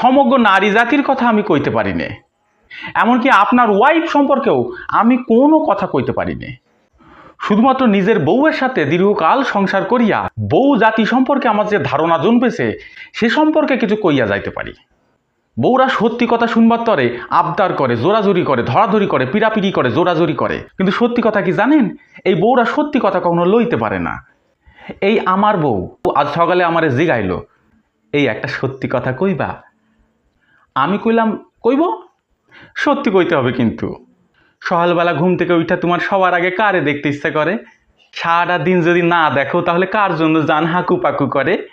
সমগ্র নারী জাতির কথা আমি কইতে পারি নে এমনকি আপনার ওয়াইফ সম্পর্কেও আমি কোনো কথা কইতে পারি নে শুধুমাত্র নিজের বউয়ের সাথে দীর্ঘকাল সংসার করিয়া বউ জাতি সম্পর্কে আমার যে ধারণা জন্মেছে, সে সম্পর্কে কিছু কইয়া যাইতে পারি। বউরা সত্যি কথা শুনবার তরে আবদার করে, জোরাজুরি করে, ধরাধরি করে, পিড়াপিড়ি করে, জোরাজুরি করে। কিন্তু সত্যি কথা কি জানেন? এই বউরা সত্যি কথা কখনো লইতে পারে না। এই আমার বউ, আজ সকালে আমারে জিগাইলো, এই একটা সত্যি কথা কইবা আমি কইলাম, কইব? সত্যি কইতে হবে কিন্তু। সকালবেলা ঘুম থেকে উঠা তোমার সবার আগে কারে দেখতে ইচ্ছা করে? সারাটা দিন যদি না দেখো, তাহলে কার জন্য জান হাকু পাকু করে?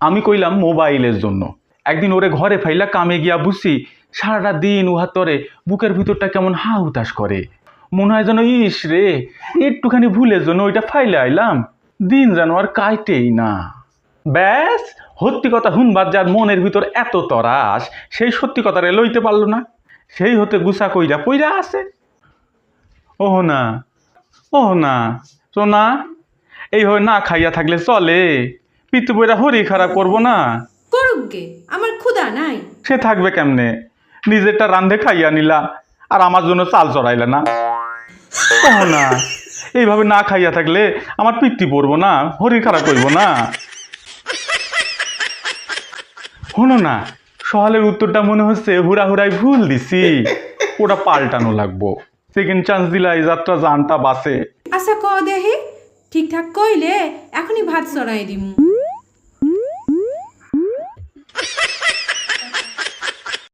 আমি কইলাম, মোবাইলের জন্য। একদিন ওরে ঘরে ফাইলা কামে গিয়া বুঝছি সারাটা দিন উহার তরে বুকের ভিতরটা কেমন হা হুতাশ করে। মনে হয় যেন, ইস রে, একটুখানি ভুলের জন্য ওইটা ফাইলে আইলাম। দিন যেন আর কাইটেই না। ব্যাস সত্যি কথা শুনবার যার মনের ভিতর এত তরাস সেই সত্যি কথারে লইতে পারল না। সেই হতে গুসা কইরা পইরা আছে। ওহ না ওহ না তো না এই হয় না খাইয়া থাকলে চলে। পিতু বইরা হরি খারাপ করব না। করুক গে আমার ক্ষুধা নাই। সে থাকবে কেমনে? নিজেরটা রান্ধে খাইয়া নিলা আর আমার জন্য চাল চড়াইলে না। ওহ না এইভাবে না খাইয়া থাকলে আমার পিত্তি পড়ব না হরি খারাপ করব না। হলো না সহালের উত্তরটা মনে হচ্ছে হুড়া হুড়াই ভুল দিছি। ওটা পাল্টানো লাগবো। সেকেন্ড চান্স দিলা, এই যাত্রা জানটা বাসে। আচ্ছা ক দেহি ঠিকঠাক কইলে এখনই ভাত চড়াই দিমু।